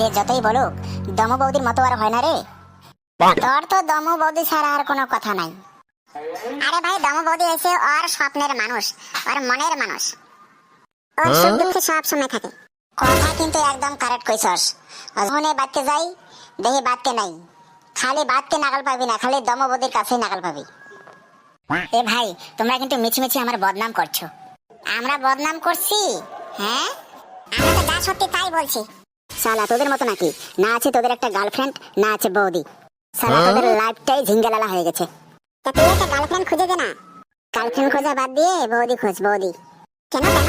যে যতই বলুক দম বৌদির মতো আর হয় না রে। তোর তো দম বৌদি ছাড়া আর কোনো কথা নাই। আরে ভাই দম বৌদি এসে ওর স্বপ্নের মানুষ ওর মনের মানুষ। ওর সুখ দুঃখে সব সময় থাকে। কথা কিন্তু একদম কারেক্ট কইছস। মনে বাড়তে যাই দেহে বাড়তে নাই। খালি বাড়তে নাগাল পাবি না খালি দম বৌদির কাছেই নাগাল পাবি। এ ভাই তোমরা কিন্তু মিছিমিছি আমার বদনাম করছ। আমরা বদনাম করছি? হ্যাঁ? আমরা তো যা সত্যি তাই বলছি। সালা তোদের মতো নাকি? না আছে তোদের একটা গার্লফ্রেন্ড না আছে বৌদি। সালা তোদের লাইফটাই ঝিঙ্গালালা হয়ে গেছে। তা তুই একটা গার্লফ্রেন্ড খুঁজে দে না। গার্লফ্রেন্ড খোঁজা বাদ দিয়ে বৌদি খোঁজ বৌদি। কেন কেন?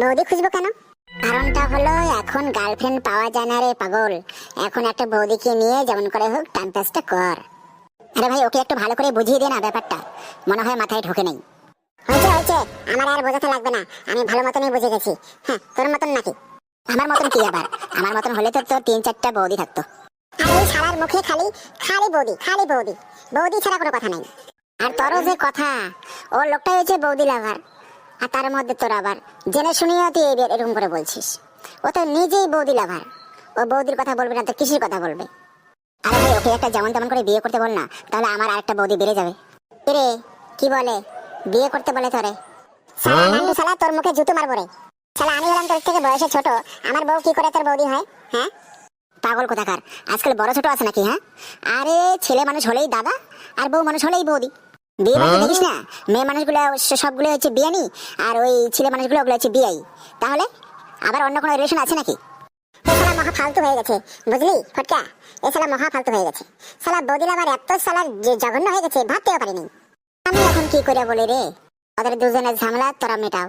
বৌদি খুঁজবো কেন? কারণটা হলো এখন গার্লফ্রেন্ড পাওয়া যায় না রে পাগল। এখন একটা বৌদিকে নিয়ে যেমন করে হোক টাইম পাসটা কর। আরে ভাই ওকে একটু ভালো করে বুঝিয়ে দে না ব্যাপারটা। মনে হয় মাথায় ঢোকে নেই। হয়েছে হয়েছে। আমার আর বোঝাতে লাগবে না। আমি ভালো মতনই বুঝে গেছি। হ্যাঁ তোর মতন নাকি? আমার মতন কি আবার? আমার মতন হলে তো তোর তিন চারটা বৌদি থাকতো। আর ওই শালার মুখে খালি খালি বৌদি খালি বৌদি। বৌদি ছাড়া কোনো কথা নেই। আর তোরও যে কথা ও লোকটাই হচ্ছে বৌদি লাভার আর তার মধ্যে তোর আবার জেনে শুনিও তুই এই এরকম করে বলছিস। ও তো নিজেই বৌদি লাভার ও বৌদির কথা বলবে না তো কিসের কথা বলবে? আরে ভাই ওকে একটা যেমন তেমন করে বিয়ে করতে বল না তাহলে আমার আরেকটা বৌদি বেড়ে যাবে। রে কি বলে? বিয়ে করতে বলে তোরে। সালা শালা তোর মুখে জুতো মারবো রে। শালা আমি হলাম তোর থেকে বয়সে ছোট আমার বউ কি করে তোর বৌদি হয়? হ্যাঁ? পাগল কোথাকার আজকাল বড় ছোট আছে নাকি হ্যাঁ? আরে ছেলে মানুষ হলেই দাদা আর বউ মানুষ হলেই বৌদি। বিয়ে বাড়িতে দেখিস না? মেয়ে মানুষগুলো সবগুলো হচ্ছে বিয়ানি আর ওই ছেলে মানুষগুলো ওগুলো হচ্ছে বিয়াই তাহলে আবার অন্য কোনো রিলেশন আছে নাকি? শালা মহা ফালতু হয়ে গেছে বুঝলি ফটকা? এ শালা মহা ফালতু হয়ে গেছে। শালা আবার এত শালা জঘন্য হয়ে গেছে ভাবতেও পারিনি। আমি এখন কি করে বলি রে? ওদের দুজনের ঝামেলা তোরা মেটাও।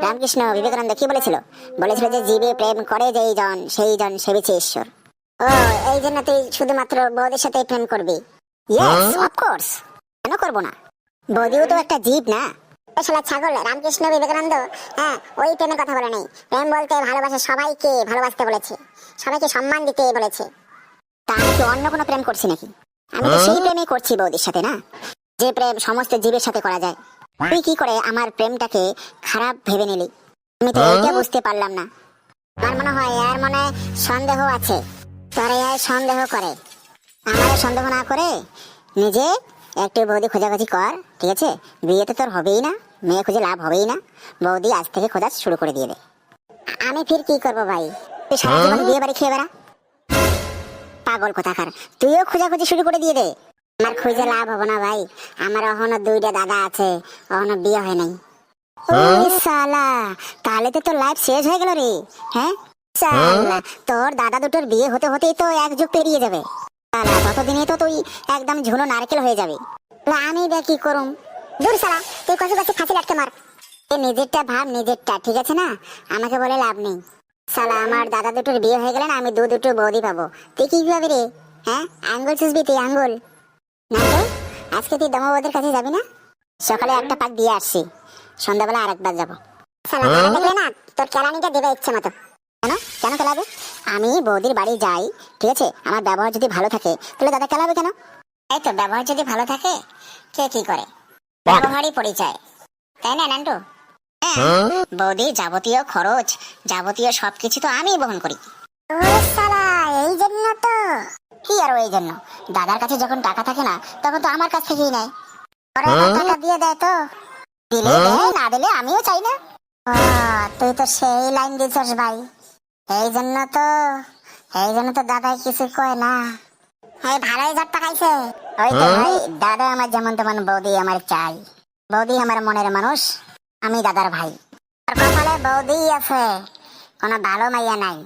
রামকৃষ্ণ বিবেকানন্দ কি বলেছিল? বলেছিল যে জীবে প্রেম করে যেই জন সেই জন সেবেছে ঈশ্বর। ও এই জন্য তুই শুধুমাত্র বৌদির সাথে প্রেম করবি? ইয়েস অফকোর্স কেন করব না? বৌদিও তো একটা জীব না। শালা ছাগল রামকৃষ্ণ বিবেকানন্দ হ্যাঁ ওই প্রেমের কথা বলে নেই। প্রেম বলতে ভালোবাসা সবাইকে ভালোবাসতে বলেছে। সবাইকে সম্মান দিতে বলেছে। তা আমি কি অন্য কোনো প্রেম করছি নাকি? আমি তো সেই প্রেমই করছি বৌদির সাথে না? যে প্রেম সমস্ত জীবের সাথে করা যায়। তুই কি করে আমার প্রেমটাকে খারাপ ভেবে নিলি? আমি তো এইটা বুঝতে পারলাম না। আমার মনে হয় এর মনে সন্দেহ আছে। তোরা এর সন্দেহ করে। আমার সন্দেহ না করে নিজে একটু বৌদি খোঁজাখুঁজি কর ঠিক আছে? বিয়ে তো তোর হবেই না মেয়ে খুঁজে লাভ হবেই না। বৌদি আজ থেকে খোঁজা শুরু করে দিয়ে দে। আমি ফির কি করব ভাই? তুই সারা জীবন বিয়ে বাড়ি খেয়ে বেড়া। পাগল কোথাকার। তুইও খোঁজাখুঁজি শুরু করে দিয়ে দে। আমার খুঁজে লাভ হব না ভাই। আমার এখনও দুইটা দাদা আছে এখনও বিয়ে হয় নাই। ওরে শালা তাহলে তো তোর লাইফ শেষ হয়ে গেল রে হ্যাঁ? শালা তোর দাদা দুটোর বিয়ে হতে হতেই তো এক যুগ পেরিয়ে যাবে। শালা ততদিনে তো তুই একদম ঝুনো নারকেল হয়ে যাবে। আমি দেখ কি করুম? দূর শালা তুই কচু কাছে ফাঁসি লাটকে মার। এ নিজেরটা ভাব নিজেরটা ঠিক আছে না? আমাকে বলে লাভ নেই। সালা আমার দাদা দুটোর বিয়ে হয়ে গেলে না আমি দু দুটো বৌদি পাবো। তুই কি পাবি রে হ্যাঁ? আঙ্গুল চুষবি তুই আঙ্গুল। না তো আজকে তুই দমবদের কাছে যাবি না? সকালে একটা পাক দিয়ে আসছি। সন্ধ্যাবেলা আরেকবার যাব। দেখলে না তোর কেলানিটা দেবে ইচ্ছে মতো। কেন কেন কেলাবে? আমি বৌদির বাড়ি যাই ঠিক আছে? আমার ব্যবহার যদি ভালো থাকে তাহলে দাদা কেলাবে কেন? এই তো ব্যবহার যদি ভালো থাকে কে কি করে? ব্যবহারই পরিচয়। তাই না নান্টু? হ্যাঁ বৌদি যাবতীয় খরচ যাবতীয় সবকিছু তো আমি বহন করি। আর এই জন্য। দাদার কাছে যখন টাকা থাকে না তখন তো আমার কাছ থেকেই নেয়। টাকা দিয়ে দেয় তো। দিলে দেয় না দিলে আমিও চাই না। তুই তো সেই লাইন দিছিস ভাই। এই জন্য তো এই জন্য তো দাদাই কিছু কয় না। এই ভালোই ঝাট্টা খাইছে। ওই তো ভাই দাদা আমার যেমন তেমন বৌদি আমার চাই। বৌদি আমার মনের মানুষ আমি দাদার ভাই। আর কপালে বৌদি আছে কোনো ভালো মাইয়া নাই।